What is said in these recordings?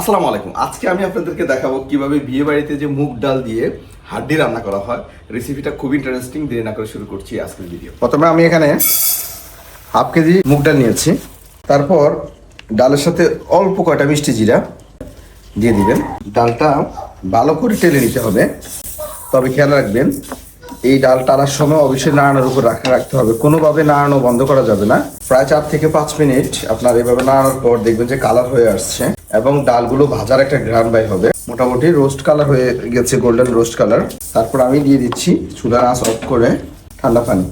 আসসালামু আলাইকুম। আজকে আমি আপনাদেরকে দেখাবো কীভাবে বিয়ে বাড়িতে যে মুগ ডাল দিয়ে হাড্ডি রান্না করা হয় রেসিপিটা খুব ইন্টারেস্টিং দেরি না করে শুরু করছি আজকের ভিডিও প্রথমে আমি এখানে হাফ কেজি মুগ ডাল নিয়েছি। তারপর ডালের সাথে অল্প কয়টা মিষ্টি জিরা দিয়ে দিবেন। ডালটা ভালো করে টেলে নিতে হবে। তবে খেয়াল রাখবেন, এই ডাল টানার সময় অবশ্যই নাড়ানোর উপর রাখা রাখতে হবে। কোনোভাবে নাড়ানো বন্ধ করা যাবে না। প্রায় চার থেকে পাঁচ মিনিট আপনার এভাবে নাড়ানোর পর দেখবেন যে কালার হয়ে আসছে। এবং ডালগুলো ভাজার একটা গ্রান বাই হবে। মোটামুটি রোস্ট কালার হয়ে গেছে, গোল্ডেন রোস্ট কালার। তারপর আমি দিয়ে দিচ্ছি চুলার আঁচ অফ করে ঠান্ডা পানি।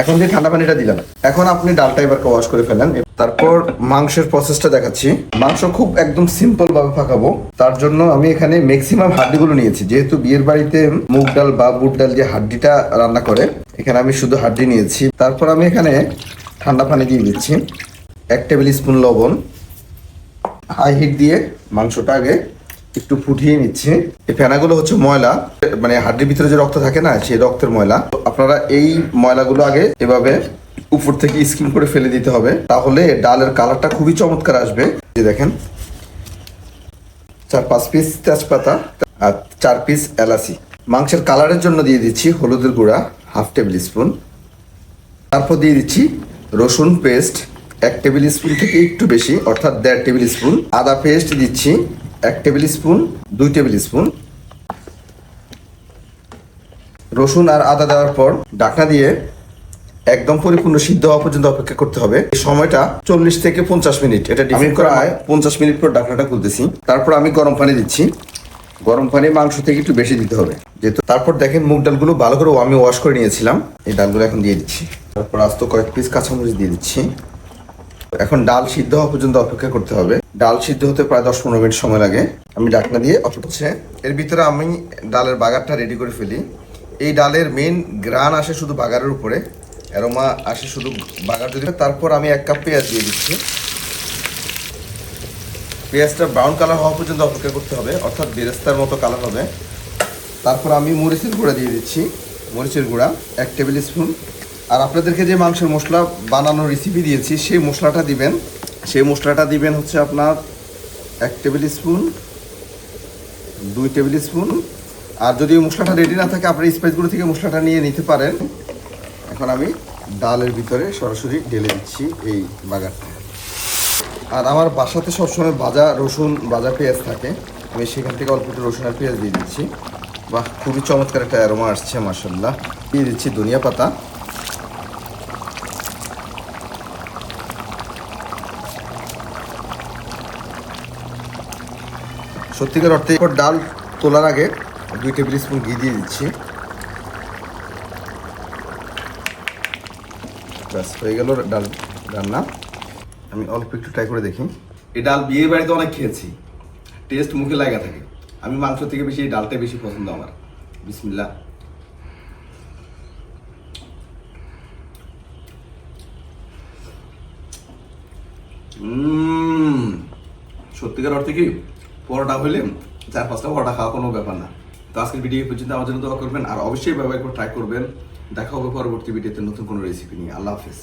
এখন যে ঠান্ডা পানিটা দিলাম, এখন আপনি ডালটা এবার ওয়াশ করে ফেলেন। তারপর মাংসের প্রসেসটা দেখাচ্ছি। মাংস খুব একদম সিম্পল ভাবে পাকাবো। তার জন্য আমি এখানে ম্যাক্সিমাম হাড্ডিগুলো নিয়েছি। যেহেতু বিয়ের বাড়িতে মুগ ডাল বা বুট ডাল যে হাড্ডিটা রান্না করে, এখানে আমি শুধু হাড্ডি নিয়েছি। তারপর আমি এখানে ঠান্ডা পানি দিয়ে দিচ্ছি। এক টেবিল স্পুন লবণ, হাই হিট দিয়ে মাংসটা আগে একটু ফুটিয়ে নিচ্ছে। এই ফেনাগুলো হচ্ছে ময়লা মানে হাড্ডির ভিতরে যে রক্ত থাকে না, সেই রক্তের ময়লা। আপনারা এই ময়লাগুলো আগে এভাবে উপর থেকে স্কিম করে ফেলে দিতে হবে, তাহলে ডালের কালারটা খুবই চমৎকার আসবে। এই দেখেন, চার পাঁচ পিস তেজপাতা আর চার পিস এলাচি। মাংসের কালারের জন্য দিয়ে দিচ্ছি হলুদের গুঁড়া, হাফ টেবিল স্পুন। তারপর দিয়ে দিচ্ছি রসুন পেস্ট এক টেবিল স্পুন থেকে একটু বেশি অর্থাৎ দেড় টেবিল স্পুন। আদা পেস্ট দিচ্ছি এক টেবিল স্পুন দুই টেবিল স্পুন। রসুন আর আদা দেওয়ার পর ঢাকনা দিয়ে একদম পরিপূর্ণ সিদ্ধ হওয়া পর্যন্ত অপেক্ষা করতে হবে। এই সময়টা চল্লিশ থেকে পঞ্চাশ মিনিট। এটা ডিপেন্ড করা হয় পঞ্চাশ মিনিট পর ঢাকনাটা খুলতেছি। তারপর আমি গরম পানি দিচ্ছি। গরম পানি মাংস থেকে একটু বেশি দিতে হবে। যেহেতু তারপর দেখেন মুগ ডালগুলো ভালো করে আমি ওয়াশ করে নিয়েছিলাম। এই ডালগুলো এখন দিয়ে দিচ্ছি। তারপর আস্ত কয়েক পিস কাঁচামরিচ দিয়ে দিচ্ছি। এখন ডাল সিদ্ধ হওয়া পর্যন্ত অপেক্ষা করতে হবে। ডাল সিদ্ধ হতে প্রায় দশ পনেরো মিনিট সময় লাগে। আমি ডাকনা দিয়ে করছি। এর ভিতরে আমি ডালের বাগারটা রেডি করে ফেলি। এই ডালের মেন গ্রান আসে শুধু বাগারের উপরে। অ্যারোমা আসে শুধু বাগার যদি তারপর আমি এক কাপ পেঁয়াজ দিয়ে দিচ্ছি। পেঁয়াজটা ব্রাউন কালার হওয়া পর্যন্ত অপেক্ষা করতে হবে। অর্থাৎ বেরেস্তার মতো কালার হবে। তারপর আমি মরিচের গুঁড়া দিয়ে দিচ্ছি। মরিচের গুঁড়া এক টেবিল স্পুন আর আপনাদেরকে যে মাংসের মশলা বানানোর রেসিপি দিয়েছি, সেই মশলাটা দিবেন। সেই মশলাটা দিবেন হচ্ছে আপনার এক টেবিল স্পুন দুই টেবিল স্পুন আর যদি মশলাটা রেডি না থাকে, আপনার স্পাইসগুলো থেকে মশলাটা নিয়ে নিতে পারেন। এখন আমি ডালের ভিতরে সরাসরি ঢেলে দিচ্ছি এই বাগারটা। আর আমার বাসাতে সবসময় ভাজা রসুন, ভাজা পেঁয়াজ থাকে। আমি সেখান থেকে অল্প একটু রসুন আর পেঁয়াজ দিয়ে দিচ্ছি। বাহ, খুবই চমৎকার একটা অ্যারোমা আসছে মাসাল্লাহ দিয়ে দিচ্ছি ধনিয়া পাতা। সত্যিকার অর্থে ডাল তোলার আগে দুই টেবিল স্পুন ঘি দিয়ে দিচ্ছি। ব্যাস, হয়ে গেল ডাল রান্না। আমি অল্প একটু ট্রাই করে দেখি। এই ডাল বিয়ে বাড়িতে অনেক খেয়েছি। টেস্ট মুখে লাগা থাকে। আমি মাংস থেকে বেশি এই ডালটাই বেশি পছন্দ আমার। বিসমিল্লা সত্যিকার অর্থে কি পরোটা হলে চার, পাঁচটা পরোটা খাওয়া কোনো ব্যাপার না। তো আজকের ভিডিও পর্যন্ত, আমার জন্য দোয়া করবেন, আর অবশ্যই ব্যবহার করে ট্রাই করবেন। দেখা হবে পরবর্তী ভিডিওতে নতুন কোনো রেসিপি নিয়ে। আল্লাহ হাফেজ।